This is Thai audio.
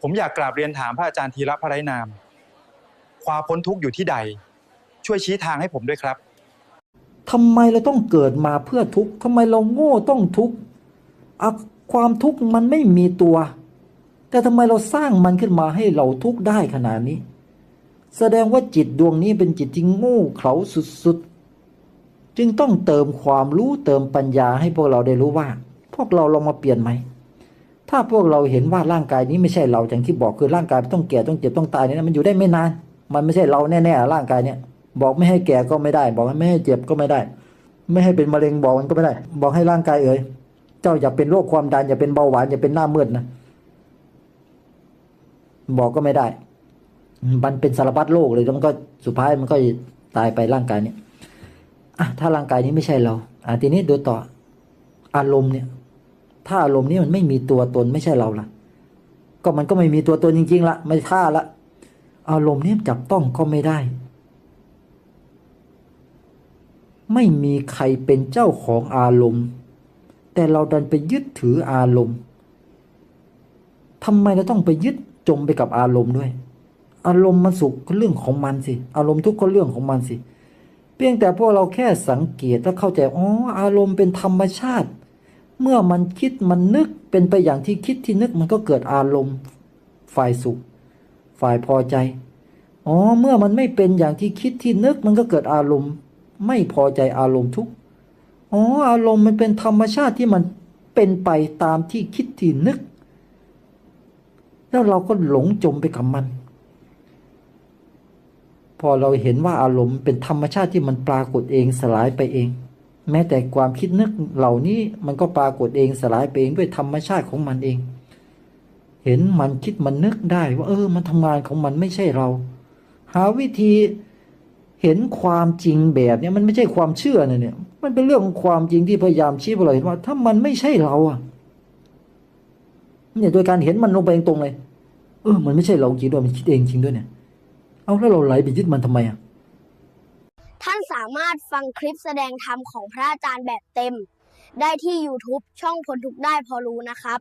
ผมอยากกราบเรียนถามพระอาจารย์ธีระพระไร้นาม ความพ้นทุกข์อยู่ที่ใด ช่วยชี้ทางให้ผมด้วยครับทำไมเราต้องเกิดมาเพื่อทุกข์ทำไมเราโง่ต้องทุกข์ความทุกข์มันไม่มีตัว แต่ทำไมเราสร้างมันขึ้นมาให้เราทุกข์ได้ขนาดนี้ แสดงว่าจิตดวงนี้เป็นจิตที่โง่เขลาสุดๆ จึงต้องเติมความรู้เติมปัญญาให้พวกเราได้รู้ว่า พวกเราลองมาเปลี่ยนไหม ถ้าพวกเราเห็นว่าร่างกายนี้ไม่ใช่เราอย่างที่บอกคือร่างกายต้องแก่ต้องเจ็บต้องตายเนี่ยมันอยู่ได้ไม่นาน มันไม่ใช่เราแน่ๆร่างกายเนี่ย บอกไม่ให้แก่ก็ไม่ได้ บอกไม่ให้เจ็บก็ไม่ได้ ไม่ให้เป็นมะเร็งบอกมันก็ไม่ได้ บอกให้ร่างกายเอ่ยเจ้าอย่าเป็นโรคความดันอย่าเป็นเบาหวานอย่าเป็นหน้ามืดนะบอกก็ไม่ได้ มันเป็นสารพัดโรคเลยแล้วมันก็สุดท้ายมันก็ตายไปร่างกายเนี่ยอะถ้าร่างกายนี้ไม่ใช่เราอะทีนี้ดูต่ออารมณ์เนี่ย ถ้าอารมณ์นี้มันไม่มีตัวตนไม่ใช่เราล่ะ ก็มันก็ไม่มีตัวตนจริง ๆละไม่ท่าละ อารมณ์นี้จับต้องก็ไม่ได้ ไม่มีใครเป็นเจ้าของอารมณ์ แต่เราดันไปยึดถืออารมณ์ทำไมเราต้องไปยึดจมไปกับอารมณ์ด้วย อารมณ์มันสุขก็เรื่องของมันสิ อารมณ์ทุกข์ก็เรื่องของมันสิ เพียงแต่พวกเราแค่สังเกตและเข้าใจ อ๋อ อารมณ์เป็นธรรมชาติ เมื่อมันคิดมันนึกเป็นไปอย่างที่คิดที่นึกมันก็เกิดอารมณ์ ฝ่ายสุข ฝ่ายพอใจ อ๋อ เมื่อมันไม่เป็นอย่างที่คิดที่นึกมันก็เกิดอารมณ์ ไม่พอใจอารมณ์ทุก อ๋อ อารมณ์มันเป็นธรรมชาติที่มันเป็นไปตามที่คิดที่นึก แล้วเราก็หลงจมไปกับมัน พอเราเห็นว่าอารมณ์เป็นธรรมชาติที่มันปรากฏเองสลายไปเอง แม้แต่ความคิดนึกเหล่านี้มันก็ปรากฏเองสลายไปเองด้วยธรรมชาติของมันเอง เห็นมันคิดมันนึกได้ว่า เออ มันทำงานของมันไม่ใช่เรา หาวิธีเห็นความจริงแบบนี้มันไม่ใช่ความเชื่อนะเนี่ย มันเป็นเรื่องของความจริงที่พยายามชี้ให้เราเห็นว่า ถ้ามันไม่ใช่เราอะเนี่ยโดยการเห็นมันลงไปตรงเลย เออ มันไม่ใช่เราจริงด้วยมันคิดเองจริงด้วยเนี่ย เอาแล้วเราไหลไปยึดมันทำไมอะานสามารถฟังคลิปแสดงธรรมของพระอาจารย์แบบเต็ม ได้ที่ YouTube ช่องพลทุกได้พอรู้นะครับ